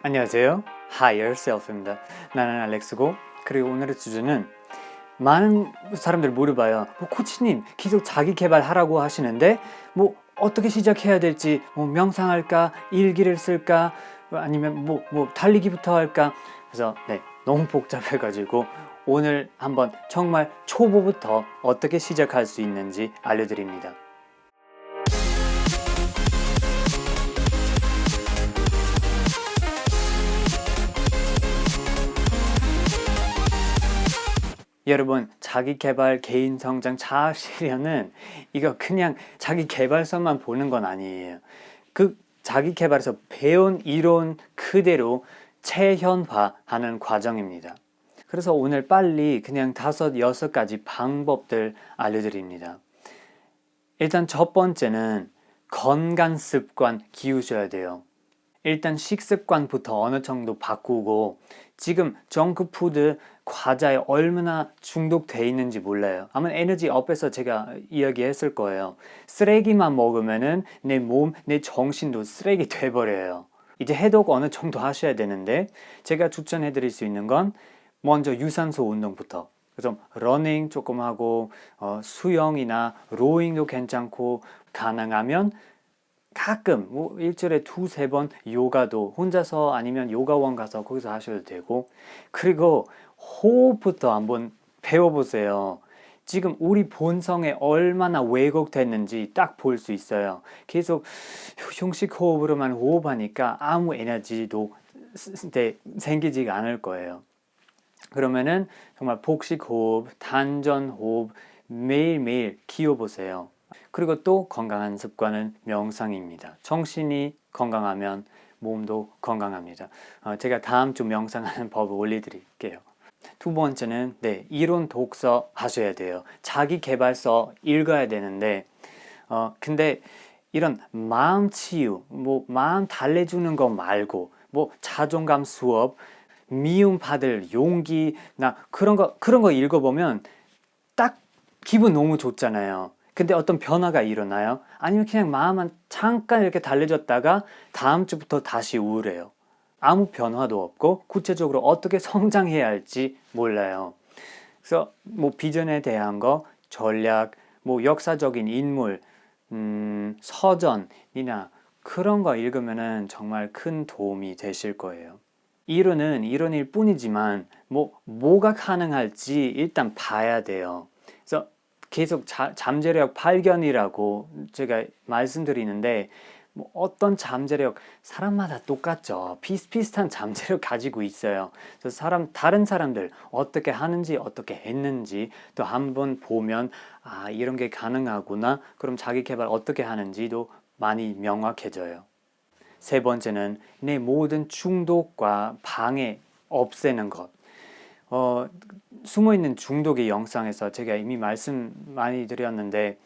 안녕하세요. Higher Self입니다. 나는 알렉스고 그리고 오늘의 주제는 많은 사람들 물어봐요. 뭐 코치님 계속 자기 개발하라고 하시는데 뭐 어떻게 시작해야 될지 뭐 명상할까 일기를 쓸까 뭐 아니면 뭐뭐 달리기부터 할까 그래서 네 너무 복잡해가지고 오늘 한번 정말 초보부터 어떻게 시작할 수 있는지 알려드립니다. 여러분 자기 개발 개인 성장 자아 실현은 이거 그냥 자기 개발서만 보는 건 아니에요. 그 자기 개발에서 배운 이론 그대로 체현화하는 과정입니다. 그래서 오늘 빨리 그냥 다섯 여섯 가지 방법들 알려드립니다. 일단 첫 번째는 건강 습관 기우셔야 돼요. 일단 식습관부터 어느 정도 바꾸고 지금 정크푸드 과자에 얼마나 중독돼 있는지 몰라요. 아마 에너지 업에서 제가 이야기했을 거예요. 쓰레기만 먹으면은 내 몸, 내 정신도 쓰레기 돼버려요. 이제 해독 어느 정도 하셔야 되는데 제가 추천해 드릴 수 있는 건 먼저 유산소 운동부터 그래서 러닝 조금 하고 어, 수영이나 로잉도 괜찮고 가능하면 가끔 뭐 일주일에 두세 번 요가도 혼자서 아니면 요가원 가서 거기서 하셔도 되고 그리고 호흡부터 한번 배워보세요. 지금 우리 본성에 얼마나 왜곡됐는지 딱 볼 수 있어요. 계속 형식 호흡으로만 호흡하니까 아무 에너지도 네, 생기지가 않을 거예요. 그러면은 정말 복식 호흡, 단전 호흡 매일매일 키워보세요. 그리고 또 건강한 습관은 명상입니다. 정신이 건강하면 몸도 건강합니다. 어, 제가 다음 주 명상하는 법을 올려드릴게요. 두 번째는 네 이론 독서 하셔야 돼요. 자기 개발서 읽어야 되는데 어 근데 이런 마음 치유, 뭐 마음 달래주는 거 말고 뭐 자존감 수업, 미움 받을 용기 나 그런 거 그런 거 읽어보면 딱 기분 너무 좋잖아요. 근데 어떤 변화가 일어나요? 아니면 그냥 마음만 잠깐 이렇게 달래줬다가 다음 주부터 다시 우울해요. 아무 변화도 없고 구체적으로 어떻게 성장해야 할지 몰라요. 그래서 뭐 비전에 대한 거, 전략, 뭐 역사적인 인물, 음, 서전이나 그런 거 읽으면은 정말 큰 도움이 되실 거예요. 이론은 이론일 뿐이지만 뭐 뭐가 가능할지 일단 봐야 돼요. 계속 자, 잠재력 발견이라고 제가 말씀드리는데 뭐 어떤 잠재력 사람마다 똑같죠. 비슷비슷한 잠재력 가지고 있어요. 그래서 사람 다른 사람들 어떻게 하는지 어떻게 했는지 또 한번 보면 아 이런 게 가능하구나. 그럼 자기 개발 어떻게 하는지도 많이 명확해져요. 세 번째는 내 모든 중독과 방해 없애는 것. 어, 숨어 있는 중독의 영상에서 제가 이미 말씀 많이 드렸는데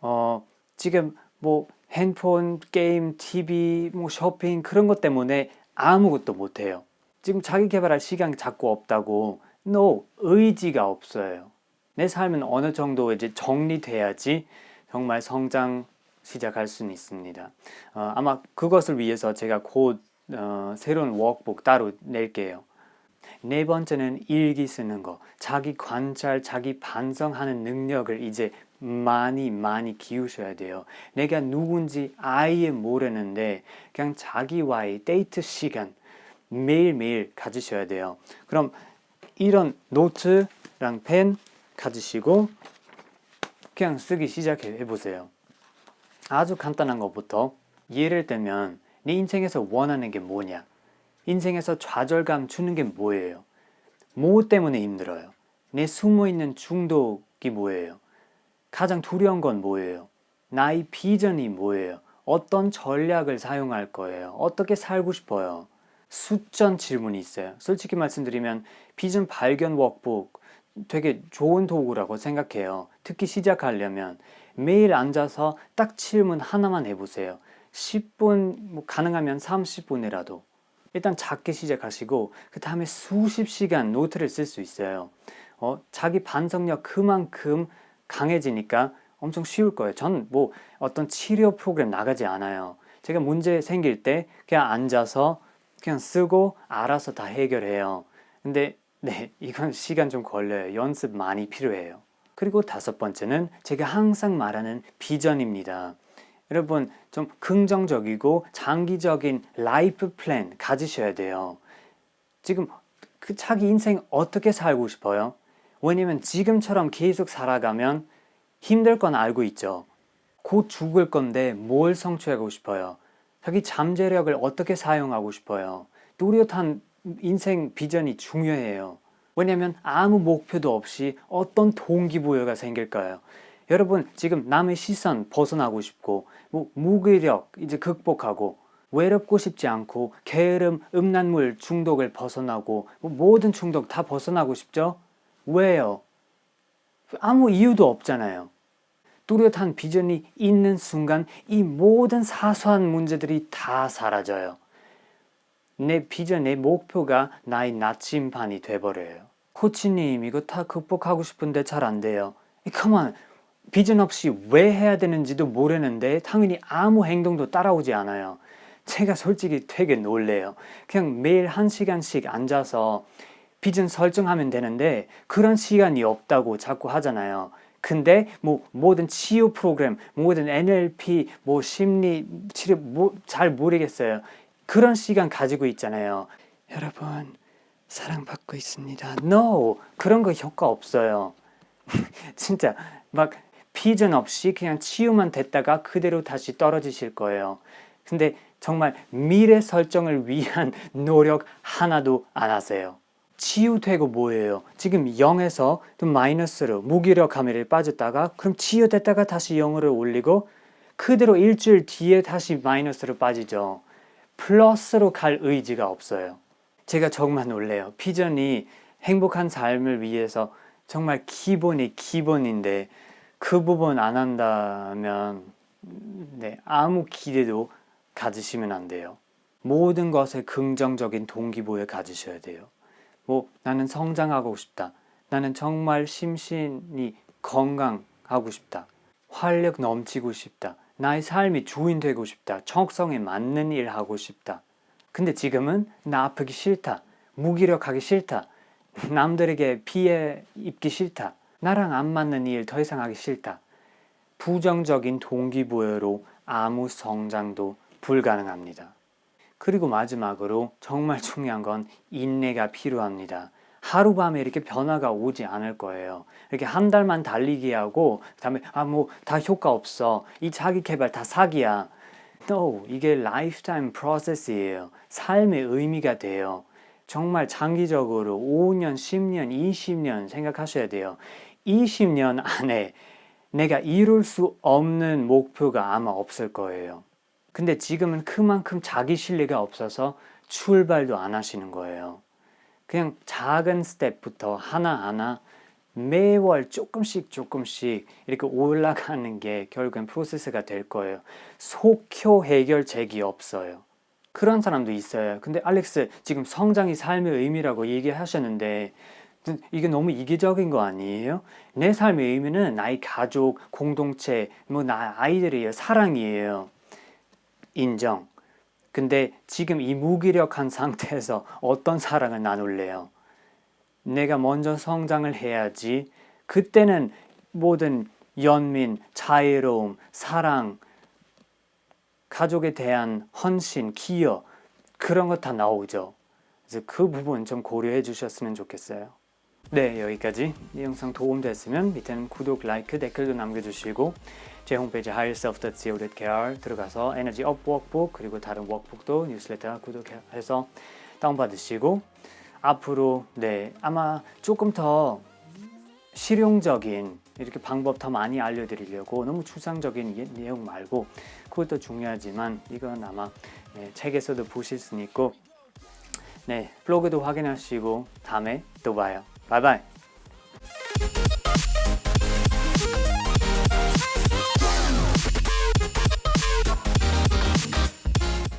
어, 지금 뭐 핸폰, 게임, TV, 뭐 쇼핑 그런 것 때문에 아무것도 못 해요. 지금 자기 개발할 시간이 자꾸 없다고 no 의지가 없어요. 내 삶은 어느 정도 이제 정리돼야지 정말 성장 시작할 수는 있습니다. 어, 아마 그것을 위해서 제가 곧 어, 새로운 워크북 따로 낼게요. 네 번째는 일기 쓰는 거. 자기 관찰, 자기 반성하는 능력을 이제 많이 많이 키우셔야 돼요. 내가 누군지 아예 모르는데 그냥 자기와의 데이트 시간 매일매일 가지셔야 돼요. 그럼 이런 노트랑 펜 가지시고 그냥 쓰기 시작해 보세요. 아주 간단한 것부터 예를 들면 네 인생에서 원하는 게 뭐냐? 인생에서 좌절감 주는 게 뭐예요? 뭐 때문에 힘들어요? 내 숨어 있는 중독이 뭐예요? 가장 두려운 건 뭐예요? 나의 비전이 뭐예요? 어떤 전략을 사용할 거예요? 어떻게 살고 싶어요? 수천 질문이 있어요. 솔직히 말씀드리면 비전 발견 워크북 되게 좋은 도구라고 생각해요. 특히 시작하려면 매일 앉아서 딱 질문 하나만 해보세요. 10분, 뭐 가능하면 30분이라도. 일단 작게 시작하시고 그 다음에 수십 시간 노트를 쓸 수 있어요. 어, 자기 반성력 그만큼 강해지니까 엄청 쉬울 거예요. 전 뭐 어떤 치료 프로그램 나가지 않아요. 제가 문제 생길 때 그냥 앉아서 그냥 쓰고 알아서 다 해결해요. 근데 네, 이건 시간 좀 걸려요. 연습 많이 필요해요. 그리고 다섯 번째는 제가 항상 말하는 비전입니다. 여러분 좀 긍정적이고 장기적인 라이프 플랜 가지셔야 돼요. 지금 그 자기 인생 어떻게 살고 싶어요? 왜냐면 지금처럼 계속 살아가면 힘들 건 알고 있죠. 곧 죽을 건데 뭘 성취하고 싶어요? 자기 잠재력을 어떻게 사용하고 싶어요? 뚜렷한 인생 비전이 중요해요. 왜냐면 아무 목표도 없이 어떤 동기부여가 생길까요? 여러분 지금 남의 시선 벗어나고 싶고 뭐 무기력 이제 극복하고 외롭고 싶지 않고 게으름, 음란물 중독을 벗어나고 뭐 모든 중독 다 벗어나고 싶죠? 왜요? 아무 이유도 없잖아요. 뚜렷한 비전이 있는 순간 이 모든 사소한 문제들이 다 사라져요. 내 비전, 내 목표가 나의 나침반이 돼버려요. 코치님, 이거 다 극복하고 싶은데 잘 안 돼요. 그만 비전 없이 왜 해야 되는지도 모르는데 당연히 아무 행동도 따라오지 않아요. 제가 솔직히 되게 놀래요. 그냥 매일 한 시간씩 앉아서 비전 설정하면 되는데 그런 시간이 없다고 자꾸 하잖아요. 근데 뭐 모든 치유 프로그램, 모든 NLP, 뭐 심리 치료 뭐 잘 모르겠어요. 그런 시간 가지고 있잖아요. 여러분 사랑받고 있습니다. No 그런 거 효과 없어요. 진짜 막 비전 없이 그냥 치유만 됐다가 그대로 다시 떨어지실 거예요. 근데 정말 미래 설정을 위한 노력 하나도 안 하세요. 치유되고 뭐예요? 지금 0에서 또 마이너스로 무기력함에 빠졌다가 그럼 치유됐다가 다시 0으로 올리고 그대로 일주일 뒤에 다시 마이너스로 빠지죠. 플러스로 갈 의지가 없어요. 제가 정말 놀래요. 비전이 행복한 삶을 위해서 정말 기본이 기본인데 그 부분 안 한다면 네, 아무 기대도 가지시면 안 돼요. 모든 것에 긍정적인 동기부여 가지셔야 돼요. 뭐 나는 성장하고 싶다. 나는 정말 심신이 건강하고 싶다. 활력 넘치고 싶다. 나의 삶이 주인 되고 싶다. 적성에 맞는 일 하고 싶다. 근데 지금은 나 아프기 싫다. 무기력하기 싫다. 남들에게 피해 입기 싫다. 나랑 안 맞는 일 더 이상 하기 싫다. 부정적인 동기부여로 아무 성장도 불가능합니다. 그리고 마지막으로 정말 중요한 건 인내가 필요합니다. 하루밤에 이렇게 변화가 오지 않을 거예요. 이렇게 한 달만 달리기 하고 그다음에 아 뭐 다 효과 없어. 이 자기 개발 다 사기야. No, 이게 라이프타임 프로세스예요. 삶의 의미가 돼요. 정말 장기적으로 5년, 10년, 20년 생각하셔야 돼요. 20년 안에 내가 이룰 수 없는 목표가 아마 없을 거예요. 근데 지금은 그만큼 자기 신뢰가 없어서 출발도 안 하시는 거예요. 그냥 작은 스텝부터 하나하나 매월 조금씩 조금씩 이렇게 올라가는 게 결국엔 프로세스가 될 거예요. 속효 해결책이 없어요. 그런 사람도 있어요. 근데 알렉스 지금 성장이 삶의 의미라고 얘기하셨는데 이게 너무 이기적인 거 아니에요? 내 삶의 의미는 나의 가족, 공동체, 뭐 나 아이들이에요. 사랑이에요. 인정. 근데 지금 이 무기력한 상태에서 어떤 사랑을 나눌래요? 내가 먼저 성장을 해야지. 그때는 모든 연민, 자유로움, 사랑, 가족에 대한 헌신, 기여 그런 거다 나오죠. 그래서 그 부분 좀 고려해 주셨으면 좋겠어요. 네, 여기까지. 이 영상 도움됐으면 밑에는 구독, 라이크, 댓글도 남겨주시고 제 홈페이지 higherself.co.kr 들어가서 에너지 업 워크북 그리고 다른 워크북도 뉴스레터 구독해서 다운받으시고 앞으로 네 아마 조금 더 실용적인 이렇게 방법 더 많이 알려드리려고 너무 추상적인 내용 말고 그것도 중요하지만 이건 아마 네, 책에서도 보실 수 있고 네 블로그도 확인하시고 다음에 또 봐요 바이바이